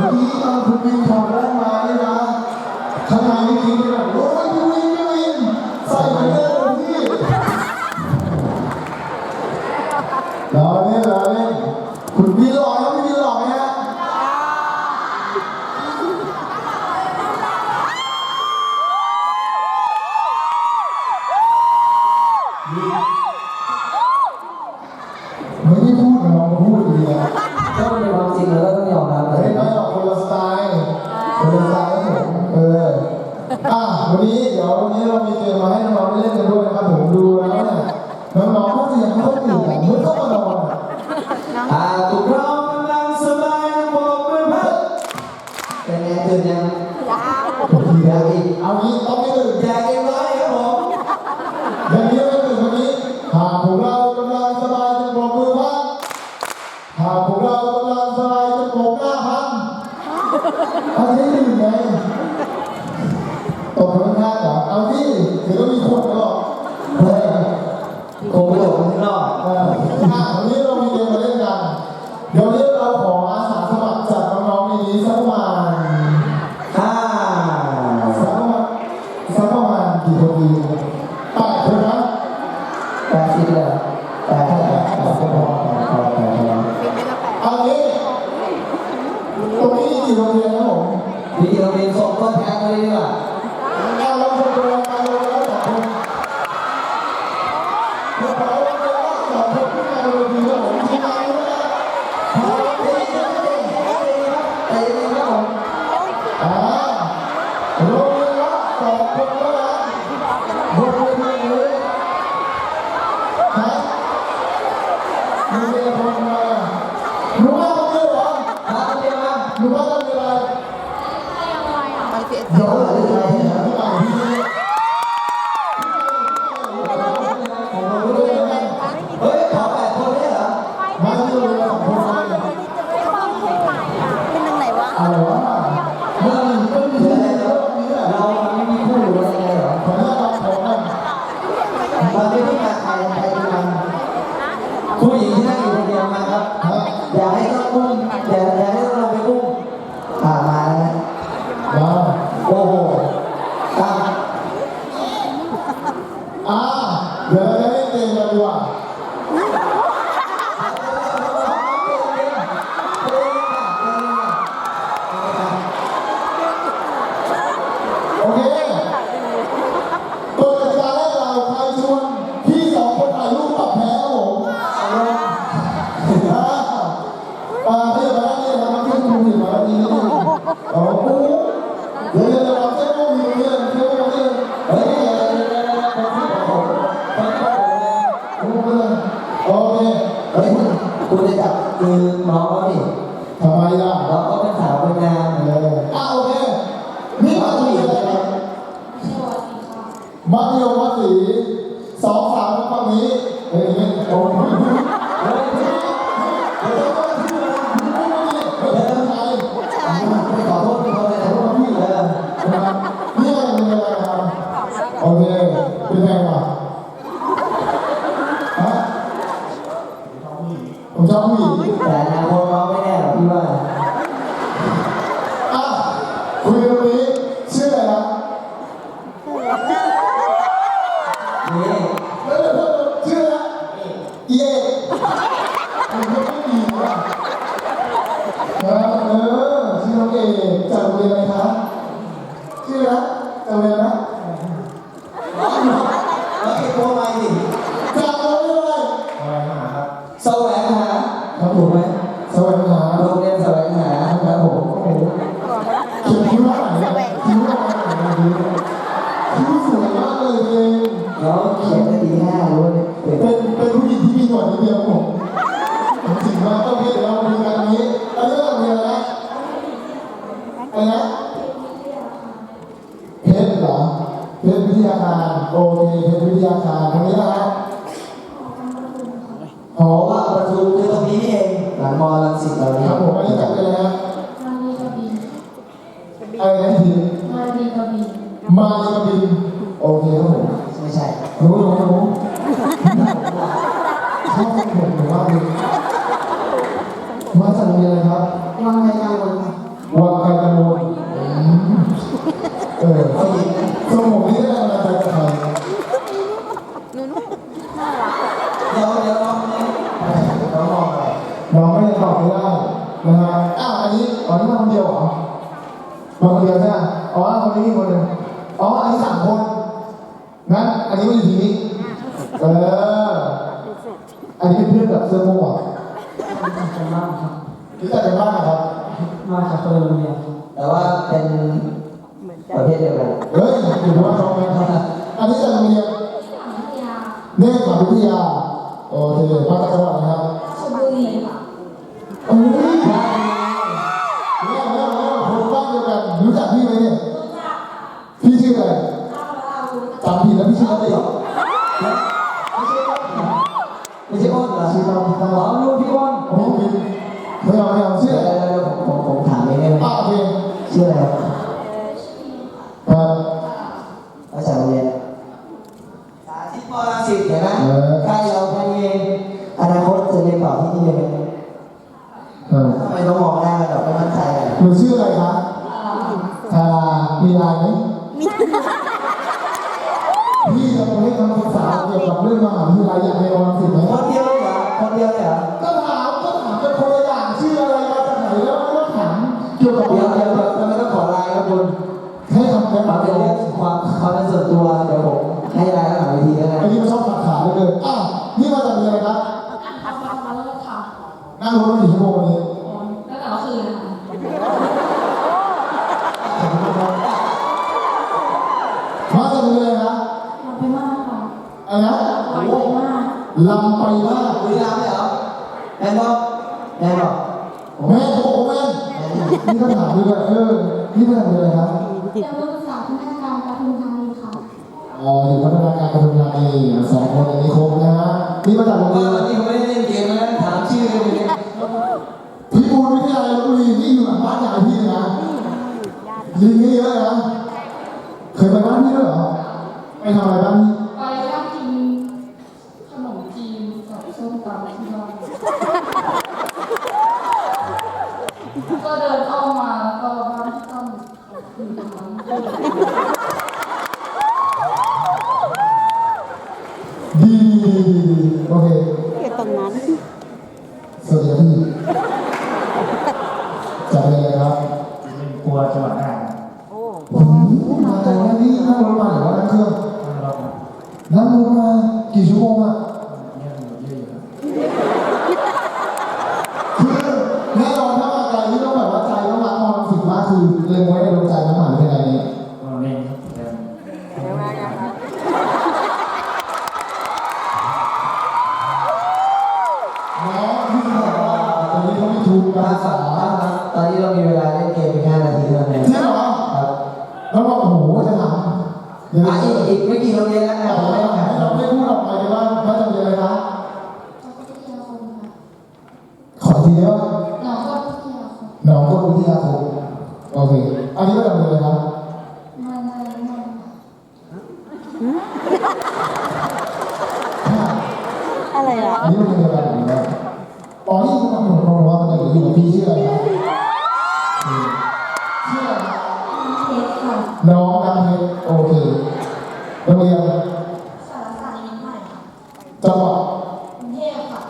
Oh, Yeah. Yeah. I mean, I mean, ผู้หญิงที่นั่งอยู่คนเดียวมาครับ อยากให้ต้องมุ่งอย่าอให้ ไมอะเราก็เป็นสาวเป็นงามเลยอะโอเคนี่มาที่อะไรครับมัธยมวัดศรีสองสามฝั่งนี้เห็นไหมโอ้ 对了，怎么了？ ไม่ใช่หนูหนูหนูชอบผมหรือว่า ฉังดอะครับรีค่ะเอ้ยพาแล้วแล้วแล้วคนบ้านเดียวกันรู้จักพี่ไหมเนี่ยพี่ชื่ออะไรจำที่แล้วพี่ชื่ออะไร ชื่อเดี๋ยวเดี๋ยวไมต้องขอลายครับคุณแค่คำแนะนำเดี๋ยค่ความความเป็นส่วนตัวเดี๋ยวผมให้ไลน์หลายเวทีแล้วอันนนี้มัชอบขาดขาเหลยเกินอะนี่มาจากเมืองอะไรครับนั่งรถมาถึง้วยนะเคยไปบ้านนี่ด้วยเหรอไปทำอะไรบ้างไปย่างกินขนมจีนกับส้มตำที่ก็เดินเข้ามาแล้วก็บ้านที่ตั้งอยู่ตรงนั้น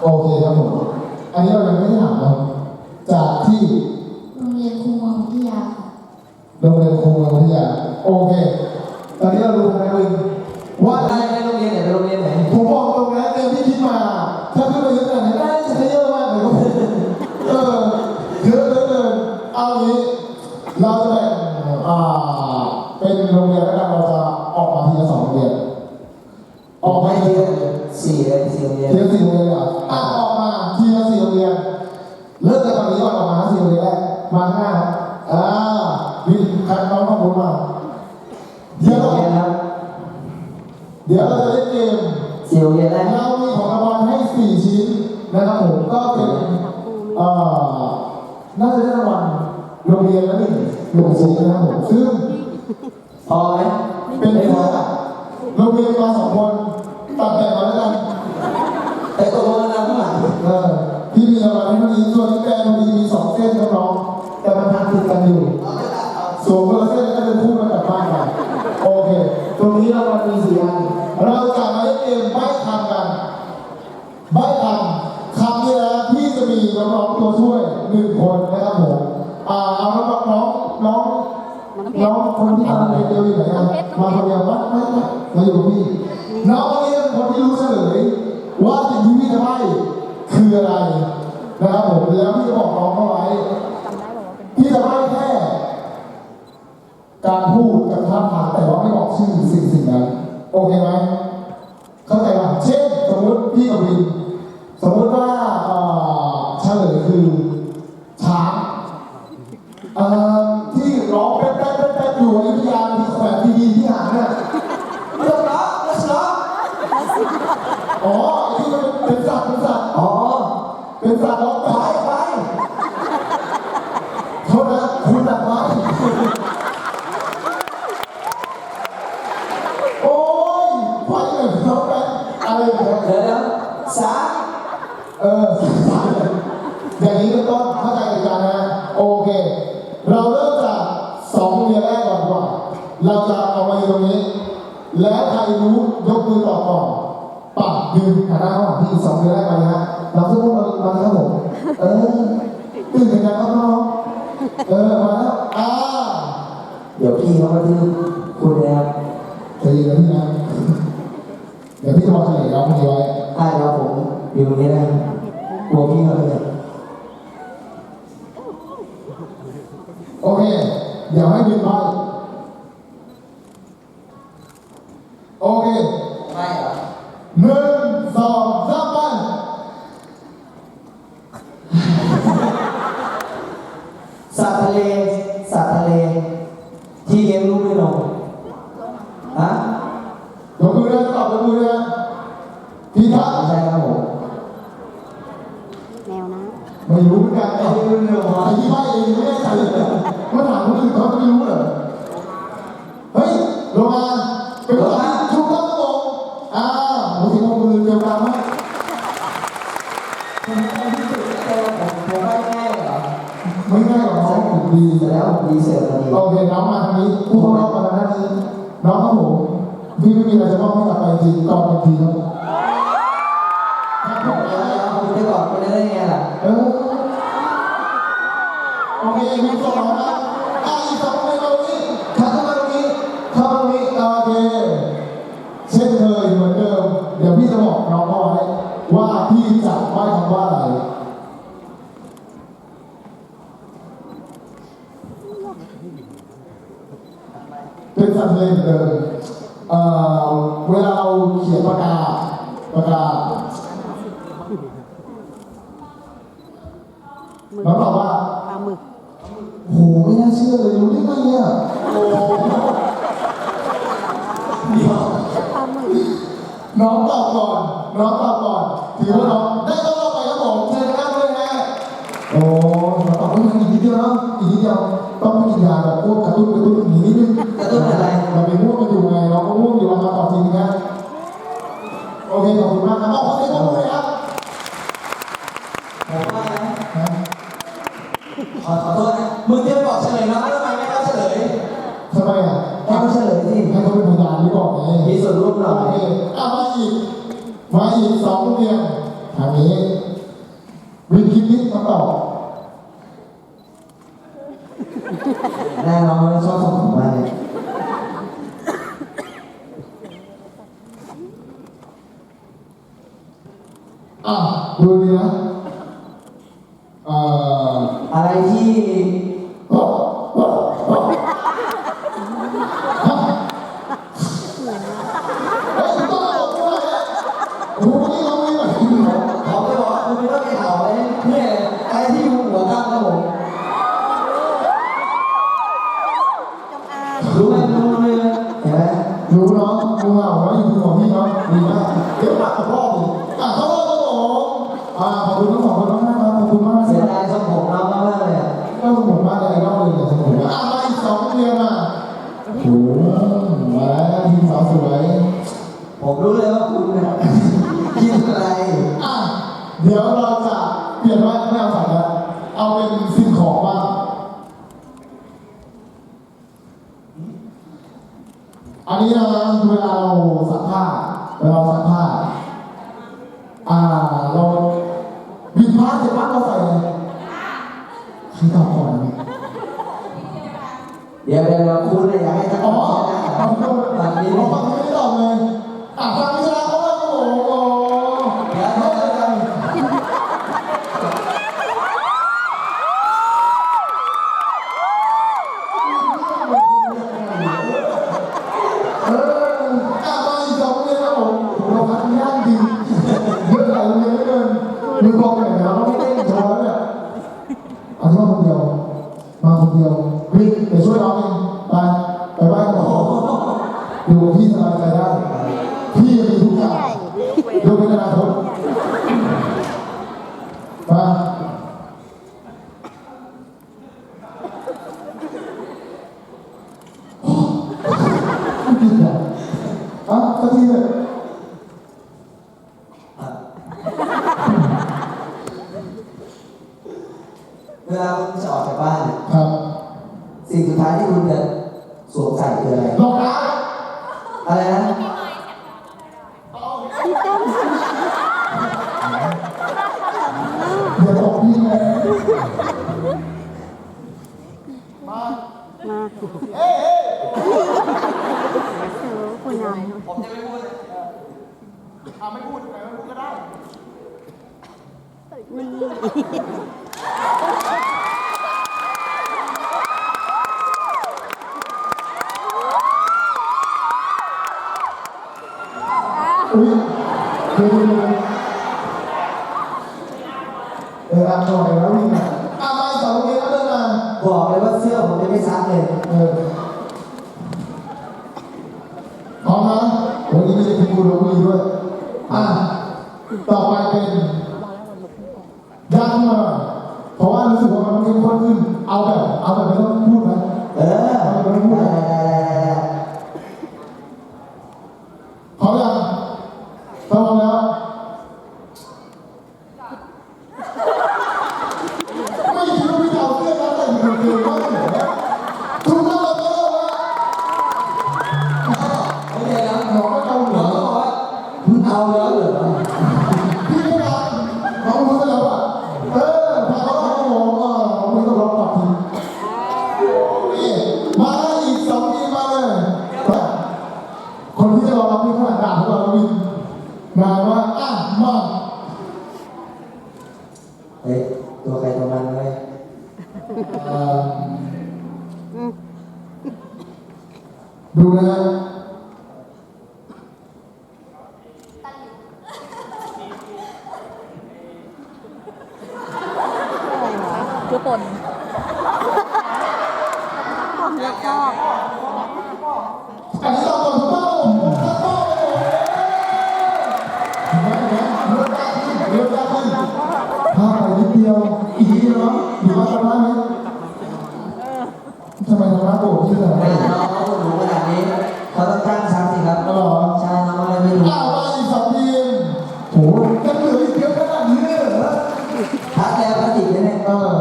โอเคครับผม อันนี้เรายังไม่ได้ถามเราจากที่โรงเรียนครูมองวิทยาค่โรงเรียนครูมองวิทยาโอเค ตอนนี้เรารู้แล้วว่า น่าจะได้รางวัลโรงเรียนและหนึ่งหลงสิงนะครัผมซึ่งพอไหมเป็นเพื่อโรงเรียนมาสองคนตัดแต่งมาแล้วกันแต่ตัวมันนะข้างหลังเออพี่มีรางวัลให้น้องอิส่วนพี่แกนน้มีสองเส้นน้องแต่มันทันติดกันอยู่ส่วนคนละเส้นก็จะคู่กันกลับบ้านไปโอเค ตรงนี้รางวัลมีสี่อันเราจะมาเล่นเกมใบ้คำกันใบ้คำคำนี้นะพี่จะมีน้องๆตัวช่วย หนึ่งคนนะครับผมอ่าเอาน้องน้องน้องน้องคนที่ทำเรียนเดียวอยู่ไหนอะมาคนเดียววัดไม่ไม่มาอยู่กับพี่น้องคนนี้เป็นคนที่รู้เฉลย ว่าสิ่งที่พี่จะใบ้คืออะไรนะครับผมแล้วพี่จะบอกน้องเขาไว้พี่จะใบ้แค่การพูดกับท่าทางแต่ว่าไม่บอกชื่อสิ่งสิ่งนั้นโอเคไหมเข้าใจป่ะเช่นสมมติพี่กับวินสมมติว่า ยกมือตอบก่อนปัดยืนหันหน้าเข้าหาพี่สองโรงเรียนแรกมาเลยฮะเราทุกคนมาแล้วครับผมเออตื่นกันยังครับน้องเออมาแล้วอ่าเดี๋ยวพี่เขามาที่คุณนะครับใจเย็นนะพี่นะเดี๋ยวพี่จะบอกเฉลยน้องคนนี้ไว้ใต้เราผมอยู่ตรงนี้นะกลัวพี่เขาเลยโอเคเดี๋ยวให้ดึงไป โอเคไม่เหรอหนึ่งสองสามไปสัตว์ทะเลสัตว์ทะเล ที่เลี้ยงลูกด้วยนมฮะยกมือนะตอบยกมือนะพี่ทักไม่ใช่ครับผมแมวนะไม่รู้เหมือนกันไอ้ที่ไม่รู้ไอ้ที่ไม่เองไม่แน่ใจเลยมาถามคนอื่นเขาไม่รู้เหรอ เสร็จพอดีโอเคน้องมาทางนี้ผู้เข้ารอบมาทางด้านนี้น้องครับผมพี่ไม่มีอะไรจะมอบให้กลับไปจริงตอนอีกทีครับครับผมแล้วคุณจะกอดคนได้ไงล่ะเออโอเคมีสองนะอะอีกสองไปตรงนี้เข้ามาตรงนี้เข้ามาตรงนี้โอเคเช่นเคยเหมือนเดิม เดี๋ยวพี่จะบอกน้องเอาไว้ว่าพี่จะว่าคำว่าอะไร เป็นสัตว์เลยเหมือนเดิมเอ่อเวลาเราเขียนปากกาปากกาหมึกน้องตอบว่าปลาหมึกโหไม่น่าเชื่อเลยรู้ได้ไงเนี่ยโอ้ปลาหมึกน้องตอบก่อนน้องตอบก่อนถือว่าน้องได้ต้องรอบไปครับผมเชิญนั่งด้วยนะโอ้น้องตอบไม่ทันอีกนิดเดียวนะอีกนิดเดียวต้องกินยาแบบพวกกระตุ้นกระตุ้นหนีนิดนึง ทำไมอะให้เขาเฉลยสิให้เขาเป็นพยานที่บอกไงมีส่วนร่วมหน่อโอยเคอะมาอีก มาอีกสองโรงเรียนทางนี้วินคิดนิดคำตอบแน่น้องไม่ชอบส่งผมมาเลยอะดูดีนะเอ่ออะไรที่ เวลาคุณจะออกจากบ้านครับสิ่งสุดท้ายที่คุณจะสวมใส่คืออะไรรองเท้าอะไรนะอย่าตกพี่เลยมามาเอ้ยคุณนายผมจะไม่พูดเอาไม่พูดไปไม่พูดก็ได้ ไม่ใช่พี่บุญหลวงมีด้วย อะ ต่อไปเป็นยังมา ที่พลังงานของเราวิ่มาว่าอ้ามาเฮ้ะตัวใครตัวมันเลยดูนะ ท้าแล้วพักอีกแน่ๆเออ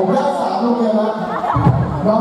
ผมได้สามโรกเรียนะล้วน้อง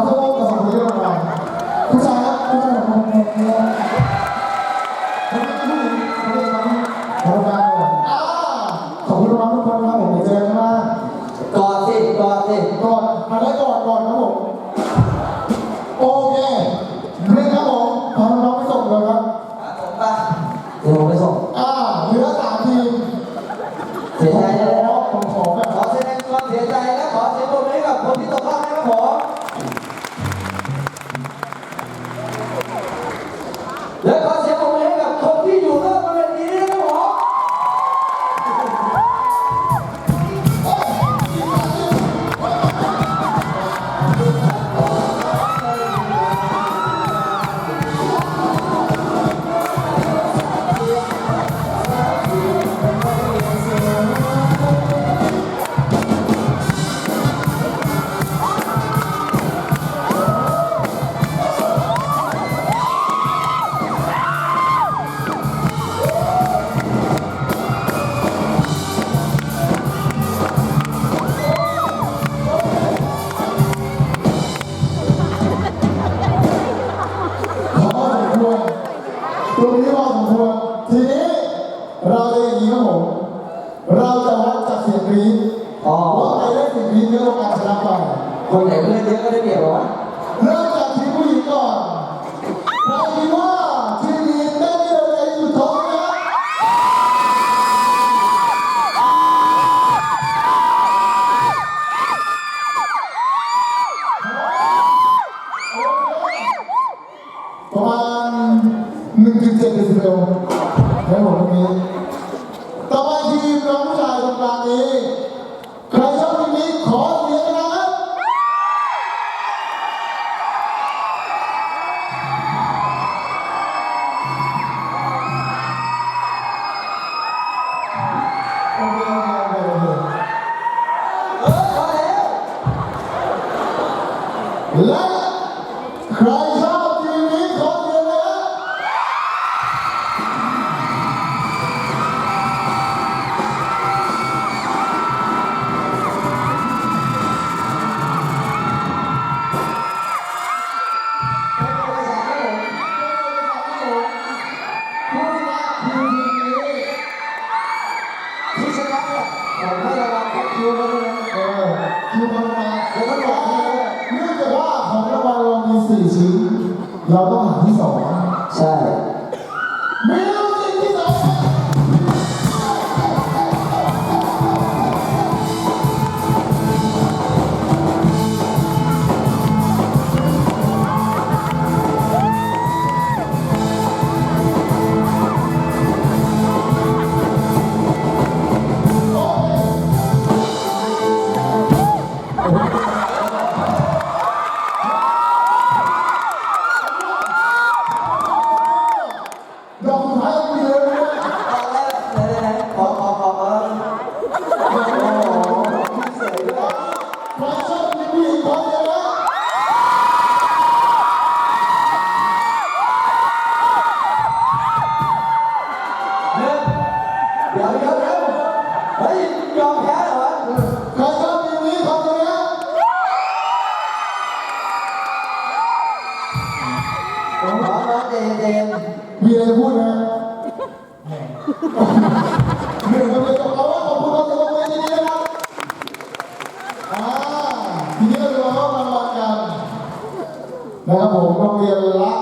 นะครับผมโรงเรียนละ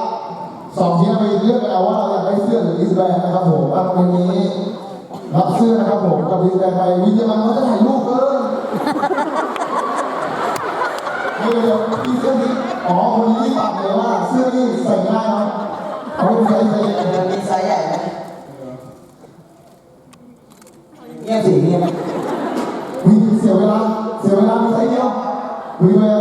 สองชิ้นไปเลือกเอาว่าเราอยากได้เสื้อหรือดิสแบนนะครับผมอันนี้รับเสื้อนะครับผมกับดิสแบนไปวิญญาณมันจะถ่ายรูปเลยเดี๋ยพี่เสื้อนี้อ๋อคนนี้ตอบเลยว่าเสื้อนี้ใส่ได้ไหมเขาใส่ใส่ใหญ่มีไซส่ใหญ่เงียสิเงียเสียเวลาเสียเวลามีไส่เยอะวมีเวล